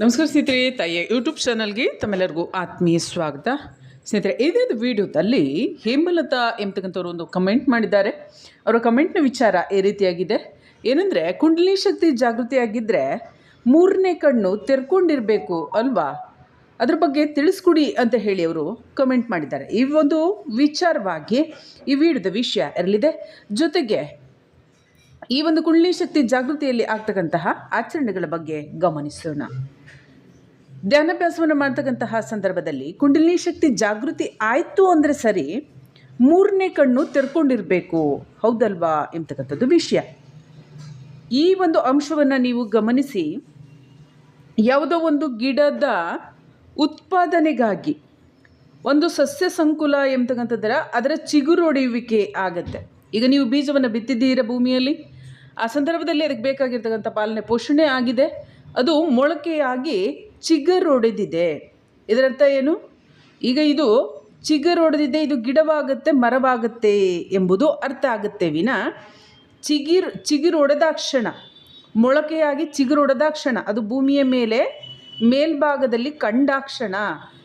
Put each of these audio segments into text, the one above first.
ನಮಸ್ಕಾರ ಸ್ನೇಹಿತರೆ, ತಾಯಿಯ ಯೂಟ್ಯೂಬ್ ಚಾನಲ್ಗೆ ತಮ್ಮೆಲ್ಲರಿಗೂ ಆತ್ಮೀಯ ಸ್ವಾಗತ. ಸ್ನೇಹಿತರೆ ಇದೇ ವಿಡಿಯೋದಲ್ಲಿ ಹೇಮಲತಾ ಎಂಬತಕ್ಕಂಥವ್ರು ಒಂದು ಕಮೆಂಟ್ ಮಾಡಿದ್ದಾರೆ. ಅವರ ಕಮೆಂಟ್ನ ವಿಚಾರ ಈ ರೀತಿಯಾಗಿದೆ. ಏನಂದರೆ, ಕುಂಡಲಿ ಶಕ್ತಿ ಜಾಗೃತಿಯಾಗಿದ್ದರೆ ಮೂರನೇ ಕಣ್ಣು ತೆರ್ಕೊಂಡಿರಬೇಕು ಅಲ್ವಾ? ಅದ್ರ ಬಗ್ಗೆ ತಿಳಿಸ್ಕೊಡಿ ಅಂತ ಹೇಳಿ ಅವರು ಕಮೆಂಟ್ ಮಾಡಿದ್ದಾರೆ. ಈ ಒಂದು ವಿಚಾರವಾಗಿ ಈ ವಿಡಿಯೋದ ವಿಷಯ ಇರಲಿದೆ. ಜೊತೆಗೆ ಈ ಒಂದು ಕುಳ್ಳಿ ಶಕ್ತಿ ಜಾಗೃತಿಯಲ್ಲಿ ಆಗ್ತಕ್ಕಂತಹ ಆಚರಣೆಗಳ ಬಗ್ಗೆ ಗಮನಿಸೋಣ. ಧ್ಯಾನಾಭ್ಯಾಸವನ್ನು ಮಾಡ್ತಕ್ಕಂತಹ ಸಂದರ್ಭದಲ್ಲಿ ಕುಂಡಲಿನಿ ಶಕ್ತಿ ಜಾಗೃತಿ ಆಯಿತು ಅಂದರೆ ಸರಿ, ಮೂರನೇ ಕಣ್ಣು ತೆರ್ಕೊಂಡಿರಬೇಕು. ಹೌದಲ್ವಾ? ಎಂಬತಕ್ಕಂಥದ್ದು ವಿಷಯ. ಈ ಒಂದು ಅಂಶವನ್ನು ನೀವು ಗಮನಿಸಿ, ಯಾವುದೋ ಒಂದು ಗಿಡದ ಉತ್ಪಾದನೆಗಾಗಿ, ಒಂದು ಸಸ್ಯ ಸಂಕುಲ ಎಂಬತಕ್ಕಂಥದ್ದರ ಅದರ ಚಿಗುರೊಡೆಯುವಿಕೆ ಆಗುತ್ತೆ. ಈಗ ನೀವು ಬೀಜವನ್ನು ಬಿತ್ತಿದ್ದೀರ ಭೂಮಿಯಲ್ಲಿ? ಆ ಸಂದರ್ಭದಲ್ಲಿ ಅದಕ್ಕೆ ಬೇಕಾಗಿರ್ತಕ್ಕಂಥ ಪಾಲನೆ ಪೋಷಣೆ ಆಗಿದೆ. ಅದು ಮೊಳಕೆಯಾಗಿ ಚಿಗರೊಡೆದಿದೆ. ಇದರರ್ಥ ಏನು? ಈಗ ಇದು ಚಿಗರೊಡೆದಿದೆ, ಇದು ಗಿಡವಾಗುತ್ತೆ, ಮರವಾಗುತ್ತೆ ಎಂಬುದು ಅರ್ಥ ಆಗುತ್ತೆ ವಿನ ಚಿಗಿರ್ ಚಿಗುರೊಡೆದಾಕ್ಷಣ ಮೊಳಕೆಯಾಗಿ ಚಿಗುರೊಡೆದಾಕ್ಷಣ ಅದು ಭೂಮಿಯ ಮೇಲೆ ಮೇಲ್ಭಾಗದಲ್ಲಿ ಕಂಡಾಕ್ಷಣ,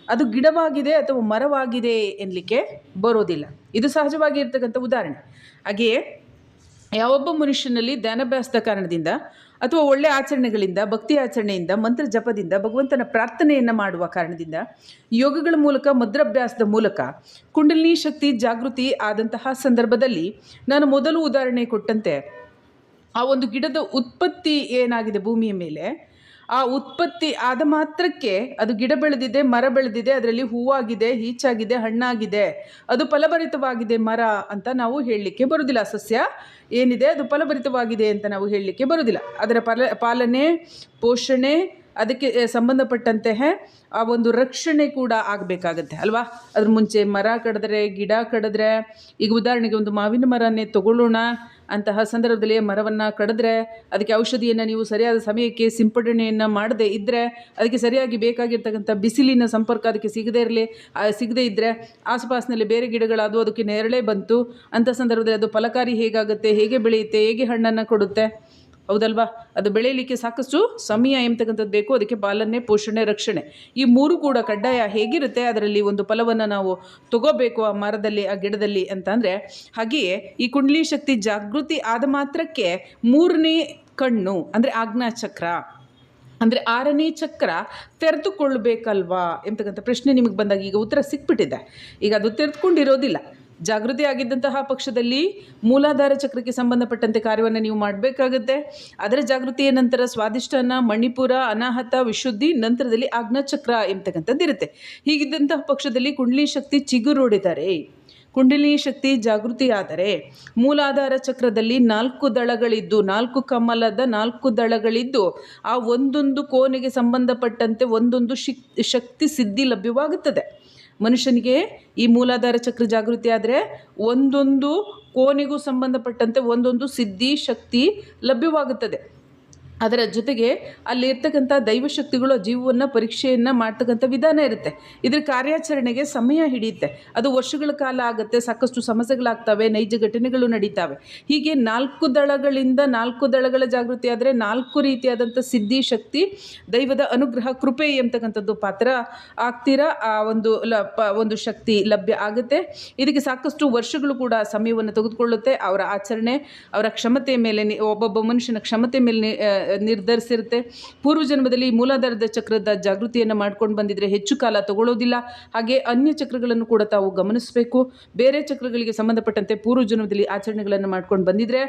ಅದು ಗಿಡವಾಗಿದೆ ಅಥವಾ ಮರವಾಗಿದೆ ಎನ್ನಲಿಕ್ಕೆ ಬರೋದಿಲ್ಲ. ಇದು ಸಹಜವಾಗಿ ಇರ್ತಕ್ಕಂಥ ಉದಾಹರಣೆ. ಹಾಗೆಯೇ ಯಾವೊಬ್ಬ ಮನುಷ್ಯನಲ್ಲಿ ಧ್ಯಾನಾಭ್ಯಾಸದ ಕಾರಣದಿಂದ ಅಥವಾ ಒಳ್ಳೆಯ ಆಚರಣೆಗಳಿಂದ, ಭಕ್ತಿ ಆಚರಣೆಯಿಂದ, ಮಂತ್ರ ಜಪದಿಂದ, ಭಗವಂತನ ಪ್ರಾರ್ಥನೆಯನ್ನು ಮಾಡುವ ಕಾರಣದಿಂದ ಯೋಗಗಳ ಮೂಲಕ, ಮದ್ರಾಭ್ಯಾಸದ ಮೂಲಕ ಕುಂಡಲಿನಿ ಶಕ್ತಿ, ಜಾಗೃತಿ ಆದಂತಹ ಸಂದರ್ಭದಲ್ಲಿ ನಾನು ಮೊದಲು ಉದಾಹರಣೆ ಕೊಟ್ಟಂತೆ, ಆ ಒಂದು ಗಿಡದ ಉತ್ಪತ್ತಿ ಏನಾಗಿದೆ ಭೂಮಿಯ ಮೇಲೆ? ಆ ಉತ್ಪತ್ತಿ ಆದ ಮಾತ್ರಕ್ಕೆ ಅದು ಗಿಡ ಬೆಳೆದಿದೆ, ಮರ ಬೆಳೆದಿದೆ, ಅದರಲ್ಲಿ ಹೂವಾಗಿದೆ, ಈಚಾಗಿದೆ, ಹಣ್ಣಾಗಿದೆ, ಅದು ಫಲಭರಿತವಾಗಿದೆ ಮರ ಅಂತ ನಾವು ಹೇಳಲಿಕ್ಕೆ ಬರುವುದಿಲ್ಲ ಸಸ್ಯ ಏನಿದೆ ಅದು ಫಲಭರಿತವಾಗಿದೆ ಅಂತ ನಾವು ಹೇಳಲಿಕ್ಕೆ ಬರುವುದಿಲ್ಲ ಅದರ ಫಲ ಪಾಲನೆ, ಪೋಷಣೆ ಅದಕ್ಕೆ ಸಂಬಂಧಪಟ್ಟಂತೆ ಆ ಒಂದು ರಕ್ಷಣೆ ಕೂಡ ಆಗಬೇಕಾಗತ್ತೆ, ಅಲ್ವಾ? ಅದ್ರ ಮುಂಚೆ ಮರ ಕಡಿದ್ರೆ, ಗಿಡ ಕಡಿದ್ರೆ, ಈಗ ಉದಾಹರಣೆಗೆ ಒಂದು ಮಾವಿನ ಮರನೇ ತಗೊಳ್ಳೋಣ ಅಂತಹ ಸಂದರ್ಭದಲ್ಲಿ ಮರವನ್ನು ಕಡಿದ್ರೆ, ಅದಕ್ಕೆ ಔಷಧಿಯನ್ನು ನೀವು ಸರಿಯಾದ ಸಮಯಕ್ಕೆ ಸಿಂಪಡಣೆಯನ್ನು ಮಾಡದೇ ಇದ್ದರೆ ಅದಕ್ಕೆ ಸರಿಯಾಗಿ ಬೇಕಾಗಿರ್ತಕ್ಕಂಥ ಬಿಸಿಲಿನ ಸಂಪರ್ಕ ಅದಕ್ಕೆ ಸಿಗದೇ ಇರಲಿ ಸಿಗದೇ ಇದ್ದರೆ ಆಸುಪಾಸಿನಲ್ಲಿ ಬೇರೆ ಗಿಡಗಳಾದವು ಅದಕ್ಕೆ ನೆರಳೆ ಬಂತು. ಅಂಥ ಸಂದರ್ಭದಲ್ಲಿ ಅದು ಫಲಕಾರಿ ಹೇಗಾಗುತ್ತೆ, ಹೇಗೆ ಬೆಳೆಯುತ್ತೆ, ಹೇಗೆ ಹಣ್ಣನ್ನು ಕೊಡುತ್ತೆ? ಹೌದಲ್ವಾ? ಅದು ಬೆಳೆಯಲಿಕ್ಕೆ ಸಾಕಷ್ಟು ಸಮಯ ಎಂಬತಕ್ಕಂಥದ್ದು ಬೇಕು ಅದಕ್ಕೆ ಪಾಲನೆ ಪೋಷಣೆ, ರಕ್ಷಣೆ. ಈ ಮೂರು ಕೂಡ ಕಡ್ಡಾಯ ಹೇಗಿರುತ್ತೆ? ಅದರಲ್ಲಿ ಒಂದು ಫಲವನ್ನು ನಾವು ತಗೋಬೇಕು ಆ ಮರದಲ್ಲಿ, ಆ ಗಿಡದಲ್ಲಿ ಅಂತಂದರೆ, ಹಾಗೆಯೇ ಈ ಕುಂಡಲಿ ಶಕ್ತಿ ಜಾಗೃತಿ ಆದ ಮಾತ್ರಕ್ಕೆ ಮೂರನೇ ಕಣ್ಣು, ಅಂದರೆ ಆಜ್ಞಾಚಕ್ರ ಅಂದರೆ ಆರನೇ ಚಕ್ರ ತೆರೆದುಕೊಳ್ಬೇಕಲ್ವಾ ಎಂಬತಕ್ಕಂಥ ಪ್ರಶ್ನೆ ನಿಮಗೆ ಬಂದಾಗ ಈಗ ಉತ್ತರ ಸಿಕ್ಬಿಟ್ಟಿದೆ. ಈಗ ಅದು ತೆರೆದುಕೊಂಡಿರೋದಿಲ್ಲ. ಜಾಗೃತಿ ಆಗಿದ್ದಂತಹ ಪಕ್ಷದಲ್ಲಿ ಮೂಲಾಧಾರ ಚಕ್ರಕ್ಕೆ ಸಂಬಂಧಪಟ್ಟಂತೆ ಕಾರ್ಯವನ್ನು ನೀವು ಮಾಡಬೇಕಾಗುತ್ತೆ. ಅದರ ಜಾಗೃತಿಯ ನಂತರ ಸ್ವಾದಿಷ್ಟನ ಮಣಿಪುರ, ಅನಾಹತ, ವಿಶುದ್ಧಿ, ನಂತರದಲ್ಲಿ ಆಜ್ಞಾಚಕ್ರ ಎಂಬತಕ್ಕಂಥದ್ದು ಇರುತ್ತೆ. ಹೀಗಿದ್ದಂತಹ ಪಕ್ಷದಲ್ಲಿ ಕುಂಡಲಿ ಶಕ್ತಿ ಚಿಗುರೊಡೆದರೆ, ಕುಂಡಲಿ ಶಕ್ತಿ ಜಾಗೃತಿ ಆದರೆ ಮೂಲಾಧಾರ ಚಕ್ರದಲ್ಲಿ ನಾಲ್ಕು ದಳಗಳಿದ್ದು, ನಾಲ್ಕು ಕಮಲದ ನಾಲ್ಕು ದಳಗಳಿದ್ದು, ಆ ಒಂದೊಂದು ಕೋಣೆಗೆ ಸಂಬಂಧಪಟ್ಟಂತೆ ಒಂದೊಂದು ಶಿಕ್, ಶಕ್ತಿ ಸಿದ್ಧಿ ಲಭ್ಯವಾಗುತ್ತದೆ. ಮನುಷ್ಯನಿಗೆ ಈ ಮೂಲಾಧಾರ ಚಕ್ರ ಜಾಗೃತಿ ಆದರೆ ಒಂದೊಂದು ಕೋನಿಗೂ ಸಂಬಂಧಪಟ್ಟಂತೆ ಒಂದೊಂದು ಸಿದ್ಧಿ ಶಕ್ತಿ ಲಭ್ಯವಾಗುತ್ತದೆ. ಅದರ ಜೊತೆಗೆ ಅಲ್ಲಿರ್ತಕ್ಕಂಥ ದೈವಶಕ್ತಿಗಳು ಜೀವವನ್ನು, ಪರೀಕ್ಷೆಯನ್ನು ಮಾಡ್ತಕ್ಕಂಥ ವಿಧಾನ ಇರುತ್ತೆ. ಇದ್ರ ಕಾರ್ಯಾಚರಣೆಗೆ ಸಮಯ ಹಿಡಿಯುತ್ತೆ. ಅದು ವರ್ಷಗಳ ಕಾಲ ಆಗುತ್ತೆ, ಸಾಕಷ್ಟು ಸಮಸ್ಯೆಗಳಾಗ್ತವೆ, ನೈಜ ಘಟನೆಗಳು ನಡೀತಾವೆ. ಹೀಗೆ ನಾಲ್ಕು ದಳಗಳಿಂದ ನಾಲ್ಕು ದಳಗಳ ಜಾಗೃತಿ ಆದರೆ ನಾಲ್ಕು ರೀತಿಯಾದಂಥ ಸಿದ್ಧಿ ಶಕ್ತಿ, ದೈವದ ಅನುಗ್ರಹ, ಕೃಪೆ ಎಂಬತಕ್ಕಂಥದ್ದು ಪಾತ್ರ ಆಗ್ತೀರಾ? ಆ ಒಂದು ಲ, ಪ, ಒಂದು ಶಕ್ತಿ ಲಭ್ಯ ಆಗುತ್ತೆ. ಇದಕ್ಕೆ ಸಾಕಷ್ಟು ವರ್ಷಗಳು ಕೂಡ ಸಮಯವನ್ನು ತೆಗೆದುಕೊಳ್ಳುತ್ತೆ. ಅವರ ಆಚರಣೆ, ಅವರ ಕ್ಷಮತೆ ಮೇಲೆ, ಒಬ್ಬೊಬ್ಬ ಮನುಷ್ಯನ ಕ್ಷಮತೆ ಮೇಲೆ ನಿರ್ಧರಿಸಿರುತ್ತೆ. ಪೂರ್ವ ಜನ್ಮದಲ್ಲಿ ಮೂಲಾಧಾರದ ಚಕ್ರದ ಜಾಗೃತಿಯನ್ನು ಮಾಡ್ಕೊಂಡು ಬಂದಿದ್ರೆ ಹೆಚ್ಚು ಕಾಲ ತಗೊಳ್ಳೋದಿಲ್ಲ. ಹಾಗೆ ಅನ್ಯ ಚಕ್ರಗಳನ್ನು ಕೂಡ ತಾವು ಗಮನಿಸಬೇಕು. ಬೇರೆ ಚಕ್ರಗಳಿಗೆ ಸಂಬಂಧಪಟ್ಟಂತೆ ಪೂರ್ವ ಜನ್ಮದಲ್ಲಿ ಆಚರಣೆಗಳನ್ನು ಮಾಡ್ಕೊಂಡು ಬಂದಿದ್ರೆ